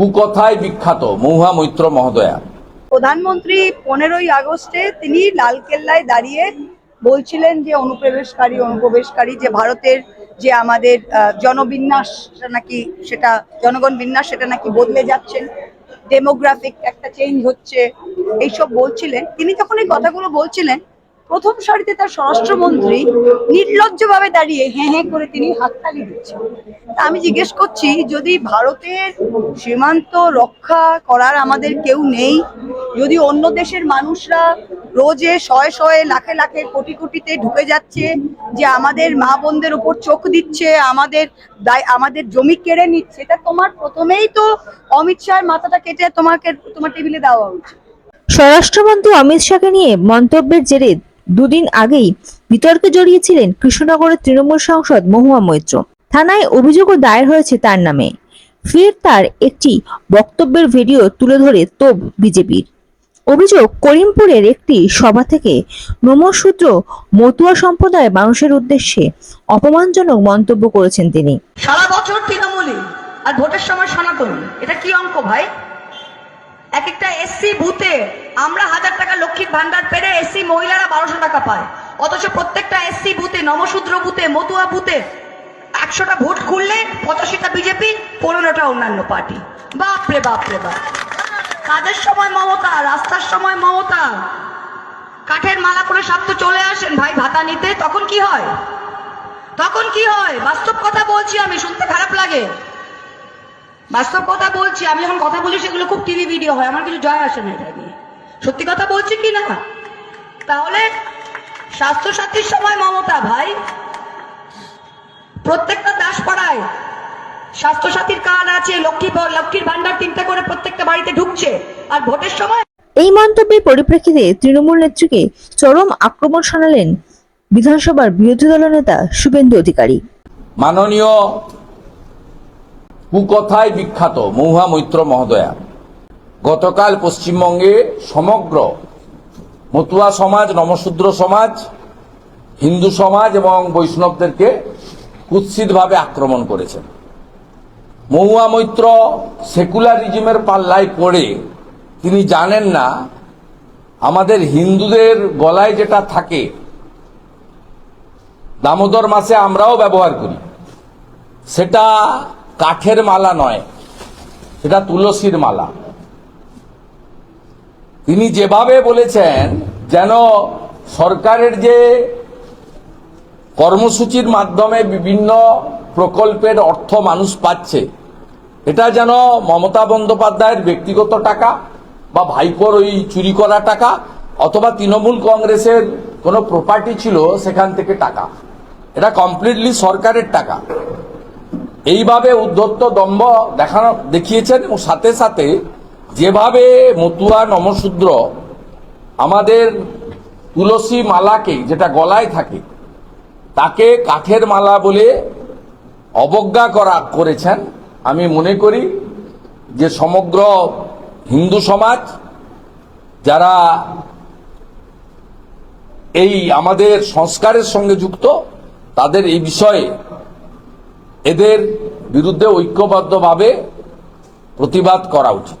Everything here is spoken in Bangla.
কুকথায় বিখ্যাত মহুয়া মৈত্র মহোদয়া। প্রধানমন্ত্রী পনেরোই আগস্টে তিনি লালকেল্লায় দাঁড়িয়ে বলছিলেন যে অনুপ্রবেশকারী অনুপ্রবেশকারী, যে ভারতের যে আমাদের জনবিন্যাস নাকি সেটা, জনগণ বিন্যাস সেটা নাকি বদলে যাচ্ছেন ডেমোগ্রাফিক একটা চেঞ্জ হচ্ছে, এইসব বলছিলেন। তিনি যখন এই কথাগুলো বলছিলেন প্রথম সারিতে তার স্বরাষ্ট্রমন্ত্রী নির্লজ্জভাবে দাঁড়িয়ে হ্যাঁ হ্যাঁ করে তিনি হাততালি দিচ্ছেন। তা আমি জিজ্ঞেস করছি, যদি ভারতের সীমান্ত রক্ষা করার আমাদের কেউ নেই, যদি অন্য দেশের মানুষরা রোজে শয়ে শয়ে লাখে লাখে কোটি কোটিতে ঢুকে যাচ্ছে, যে আমাদের মা বোনদের উপর চোখ দিচ্ছে, আমাদের দায়, আমাদের জমি কেড়ে নিচ্ছে, এটা তোমার প্রথমেই তো অমিত শাহের মাথাটা কেটে তোমাকে, তোমার টেবিলে দেওয়া উচিত। স্বরাষ্ট্রমন্ত্রী অমিত শাহকে নিয়ে মন্তব্যের জেরে দুদিন আগেই বিতর্কে জড়িয়েছিলেন কৃষ্ণনগরের তৃণমূল সাংসদ মহুয়া মৈত্র। থানায় অভিযোগও দায়ের হয়েছে তার নামে। ফের তার একটি বক্তব্যের ভিডিও তুলে ধরে তোপ বিজেপির। অভিযোগ, করিমপুরের একটি সভা থেকে নমসূত্র মতুয়া সম্প্রদায়ের মানুষের উদ্দেশ্যে অপমানজনক মন্তব্য করেছেন তিনি। সারা বছর তৃণমূলী আর ভোটের সময় সনাতনী। এটা কি অঙ্ক ভাই? এক একটা এসসি বুথে আমরা হাজার টাকা লক্ষ্মীর ভান্ডার পেরে এসসি মহিলারা বারোশো টাকা পায়। অথচ প্রত্যেকটা এসসি বুথে নমশূদ্র বুথে, মতুয়া বুথে একশোটা ভোট খুললে পঁচাশিটা বিজেপি, পনেরোটা অন্যান্য পার্টি। বাপ রে বাপ কাজের সময় মমতা, রাস্তার সময় মমতা। কাঠের মালা করে সব তো চলে আসেন, ভাই ভাতা নিতে, তখন কি হয়? তখন কি হয়? বাস্তব কথা বলছি আমি, শুনতে খারাপ লাগে। বাস্তব কথা বলছি, আমি যখন কথা বলি সেগুলো খুব টিভি ভিডিও হয়, আমার কিছু জয় আসে না এটা নিয়ে। সত্যি কথা বলছি কি না? তাহলে স্বাস্থ্য সাথীর সময় মমতা ভাই প্রত্যেকটা দাসপাড়ায় স্বাস্থ্য সাথীর কার্ড আছে লক্ষ্মী লক্ষ্মীর ভান্ডার তিনটা করে প্রত্যেকটা বাড়িতে ঢুকছে আর ভোটের সময় এই মন্তব্যের পরিপ্রেক্ষিতে তৃণমূল নেত্রীকে চরম আক্রমণ শোনালেন বিধানসভার বিরোধী দলনেতা শুভেন্দু অধিকারী। মাননীয় কুকথায় বিখ্যাত মহুয়া মৈত্র মহোদয়া। গতকাল পশ্চিমবঙ্গে সমগ্র মতুয়া সমাজ, নমশূদ্র সমাজ, হিন্দু সমাজ এবং বৈষ্ণবদেরকে কুৎসিতভাবে আক্রমণ করেছেন। মহুয়া মৈত্র সেকুলারিজমের পাল্লায় পড়ে তিনি জানেন না, আমাদের হিন্দুদের গলায় যেটা থাকে, দামোদর মাসে আমরাও ব্যবহার করি। সেটা কাঠের মালা নয়, সেটা তুলসীর মালা। তিনি যেভাবে বলেছেন, যেন সরকারের যে কর্মসূচির মাধ্যমে বিভিন্ন প্রকল্পের অর্থ মানুষ পাচ্ছে, এটা যেন মমতা বন্দ্যোপাধ্যায়ের ব্যক্তিগত টাকা বা ভাইপোর ওই চুরি করা টাকা অথবা তৃণমূল কংগ্রেসের কোনো প্রপার্টি ছিল সেখান থেকে টাকা। এটা কমপ্লিটলি সরকারের টাকা। এইভাবে উদ্ধত্ত দম্ভ দেখানো, দেখিয়েছেন এবং সাথে সাথে যেভাবে মতুয়া নমশূদ্র আমাদের তুলসী মালাকে যেটা গলায় থাকে, তাকে কাঠের মালা বলে অবজ্ঞা করা করেছেন। আমি মনে করি যে সমগ্র হিন্দু সমাজ, যারা এই আমাদের সংস্কারের সঙ্গে যুক্ত, তাদের এই বিষয়ে এদের বিরুদ্ধে ঐক্যবদ্ধভাবে প্রতিবাদ করা উচিত।